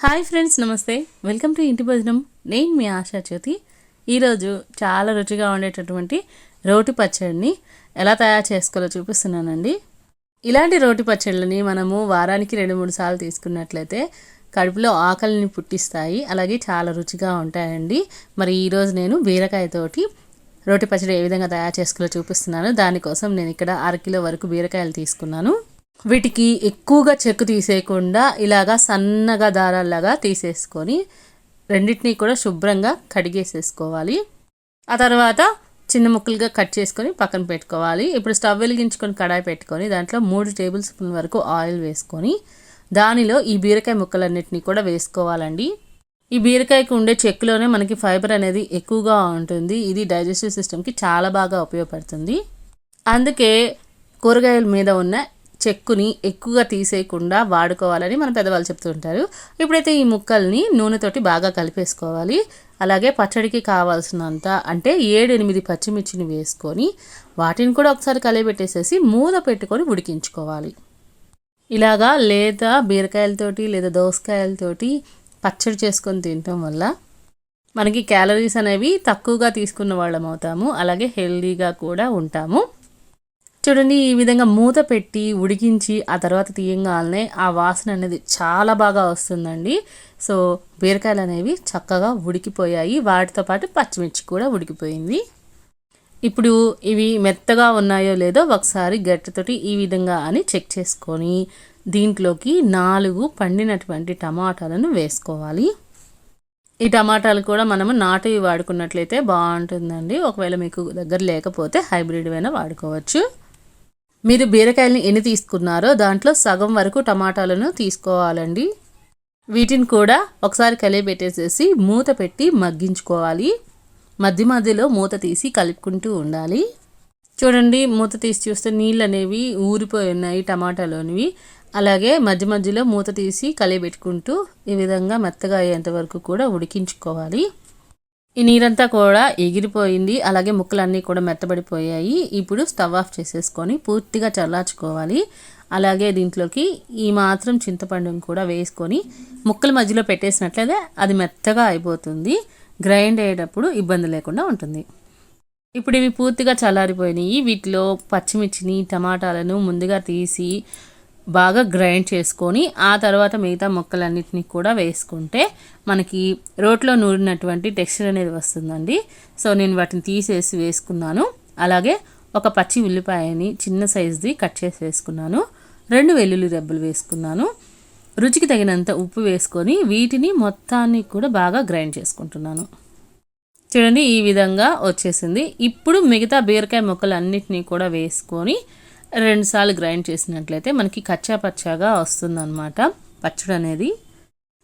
Hi friends నమస్తే. Welcome to ఇంటి భోజనం. నేను మీ ఆశా జ్యోతి. ఈరోజు చాలా రుచిగా ఉండేటటువంటి రోటి పచ్చడిని ఎలా తయారు చేసుకోవాలో చూపిస్తున్నానండి. ఇలాంటి రోటి పచ్చళ్ళని మనము వారానికి రెండు మూడు సార్లు తీసుకున్నట్లయితే కడుపులో ఆకలిని పుట్టిస్తాయి. అలాగే చాలా రుచిగా ఉంటాయండి. మరి ఈరోజు నేను బీరకాయతోటి రోటి పచ్చడి ఏ విధంగా తయారు చేసుకోవాలో చూపిస్తున్నాను. దానికోసం నేను ఇక్కడ అరకిలో వరకు బీరకాయలు తీసుకున్నాను. వీటికి ఎక్కువగా చెక్కు తీసేయకుండా ఇలాగా సన్నగా దారాల్లాగా తీసేసుకొని రెండింటినీ కూడా శుభ్రంగా కడిగేసేసుకోవాలి. ఆ తర్వాత చిన్న ముక్కలుగా కట్ చేసుకొని పక్కన పెట్టుకోవాలి. ఇప్పుడు స్టవ్ వెలిగించుకొని కడాయి పెట్టుకొని దాంట్లో మూడు టేబుల్ స్పూన్ వరకు ఆయిల్ వేసుకొని దానిలో ఈ బీరకాయ ముక్కలన్నిటిని కూడా వేసుకోవాలండి. ఈ బీరకాయకు ఉండే చెక్కులోనే మనకి ఫైబర్ అనేది ఎక్కువగా ఉంటుంది. ఇది డైజెస్టివ్ సిస్టమ్కి చాలా బాగా ఉపయోగపడుతుంది. అందుకే కూరగాయల మీద ఉన్న చెక్కుని ఎక్కువగా తీసేయకుండా వాడుకోవాలని మన పెద్దవాళ్ళు చెప్తుంటారు ఇప్పుడైతే ఈ ముక్కల్ని నూనెతోటి బాగా కలిపేసుకోవాలి. అలాగే పచ్చడికి కావాల్సినంత అంటే ఏడు ఎనిమిది పచ్చిమిర్చిని వేసుకొని వాటిని కూడా ఒకసారి కలిపెట్టేసేసి మూత పెట్టుకొని ఉడికించుకోవాలి. ఇలాగా లేదా బీరకాయలతోటి లేదా దోసకాయలతోటి పచ్చడి చేసుకొని తినటం వల్ల మనకి క్యాలరీస్ అనేవి తక్కువగా తీసుకున్న వాళ్ళం అవుతాము. అలాగే హెల్దీగా కూడా ఉంటాము. చూడండి ఈ విధంగా మూత పెట్టి ఉడికించి ఆ తర్వాత తీయంగానే ఆ వాసన అనేది చాలా బాగా వస్తుందండి. సో బీరకాయలు అనేవి చక్కగా ఉడికిపోయాయి. వాటితో పాటు పచ్చిమిర్చి కూడా ఉడికిపోయింది. ఇప్పుడు ఇవి మెత్తగా ఉన్నాయో లేదో ఒకసారి గట్టితోటి ఈ విధంగా అని చెక్ చేసుకొని దీంట్లోకి నాలుగు పండినటువంటి టమాటాలను వేసుకోవాలి. ఈ టమాటాలు కూడా మనము నాటివి వాడుకున్నట్లయితే బాగుంటుందండి. ఒకవేళ మీకు దగ్గర లేకపోతే హైబ్రిడ్ అయినా వాడుకోవచ్చు. మీరు బీరకాయలను ఎన్ని తీసుకున్నారో దాంట్లో సగం వరకు టమాటాలను తీసుకోవాలండి. వీటిని కూడా ఒకసారి కలిపి పెట్టేసేసి మూత పెట్టి మగ్గించుకోవాలి. మధ్య మధ్యలో మూత తీసి కలుపుకుంటూ ఉండాలి. చూడండి మూత తీసి చూస్తే నీళ్ళు అనేవి ఊరిపోయి ఉన్నాయి టమాటాలోనివి. అలాగే మధ్య మధ్యలో మూత తీసి కలిపెట్టుకుంటూ ఈ విధంగా మెత్తగా అయ్యేంత వరకు కూడా ఉడికించుకోవాలి. ఈ నీరంతా కూడా ఎగిరిపోయింది. అలాగే ముక్కలన్నీ కూడా మెత్తబడిపోయాయి. ఇప్పుడు స్టవ్ ఆఫ్ చేసేసుకొని పూర్తిగా చల్లార్చుకోవాలి. అలాగే దీంట్లోకి ఈ మాత్రం చింతపండుని కూడా వేసుకొని ముక్కల మధ్యలో పెట్టేసినట్లయితే అది మెత్తగా అయిపోతుంది. గ్రైండ్ అయ్యేటప్పుడు ఇబ్బంది లేకుండా ఉంటుంది. ఇప్పుడు ఇవి పూర్తిగా చల్లారిపోయినాయి. వీటిలో పచ్చిమిర్చిని టమాటాలను ముందుగా తీసి బాగా గ్రైండ్ చేసుకొని ఆ తర్వాత మిగతా ముక్కలన్నిటిని కూడా వేసుకుంటే మనకి రోట్లో నూరినటువంటి టెక్స్చర్ అనేది వస్తుందండి. సో నేను వాటిని తీసేసి వేసుకున్నాను. అలాగే ఒక పచ్చి ఉల్లిపాయని చిన్న సైజుది కట్ చేసి వేసుకున్నాను. రెండు వెల్లుల్లి రెబ్బలు వేసుకున్నాను. రుచికి తగినంత ఉప్పు వేసుకొని వీటిని మొత్తాన్ని కూడా బాగా గ్రైండ్ చేసుకుంటున్నాను. చూడండి ఈ విధంగా వచ్చేసింది. ఇప్పుడు మిగతా బీరకాయ ముక్కలు అన్నిటినీ కూడా వేసుకొని రెండుసార్లు గ్రైండ్ చేసినట్లయితే మనకి కచ్చా పచ్చాగా వస్తుందన్నమాట. పచ్చడి అనేది.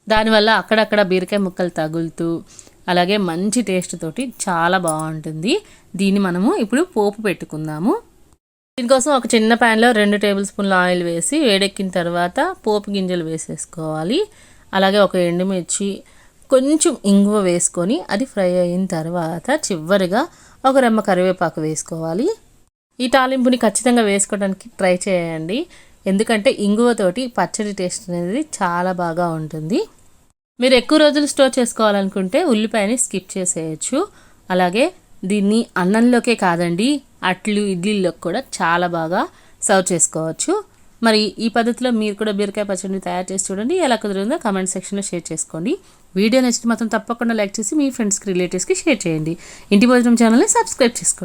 దానివల్ల అక్కడక్కడ బీరకాయ ముక్కలు తగులుతూ అలాగే మంచి టేస్ట్ తోటి చాలా బాగుంటుంది. దీన్ని మనము ఇప్పుడు పోపు పెట్టుకుందాము. దీనికోసం ఒక చిన్న ప్యాన్లో రెండు టేబుల్ స్పూన్ల ఆయిల్ వేసి వేడెక్కిన తర్వాత పోపు గింజలు వేసేసుకోవాలి. అలాగే ఒక ఎండుమిర్చి కొంచెం ఇంగువ వేసుకొని అది ఫ్రై అయిన తర్వాత చివరిగా ఒక రెమ్మ కరివేపాకు వేసుకోవాలి. ఈ తాలింపుని ఖచ్చితంగా వేసుకోవడానికి ట్రై చేయండి. ఎందుకంటే ఇంగువతోటి పచ్చడి టేస్ట్ అనేది చాలా బాగా ఉంటుంది. మీరు ఎక్కువ రోజులు స్టోర్ చేసుకోవాలనుకుంటే ఉల్లిపాయని స్కిప్ చేసేయచ్చు. అలాగే దీన్ని అన్నంలోకే కాదండి అట్లు ఇడ్లీలోకి కూడా చాలా బాగా సర్వ్ చేసుకోవచ్చు. మరి ఈ పద్ధతిలో మీరు కూడా బీరకాయ పచ్చడిని తయారు చేసి చూడండి. ఎలా కుదిరిందో కామెంట్ సెక్షన్లో షేర్ చేసుకోండి. వీడియో నచ్చితే మాత్రం తప్పకుండా లైక్ చేసి మీ ఫ్రెండ్స్కి రిలేటివ్స్కి షేర్ చేయండి. ఇంటి భోజనం ఛానల్ని సబ్స్క్రైబ్ చేసుకోండి.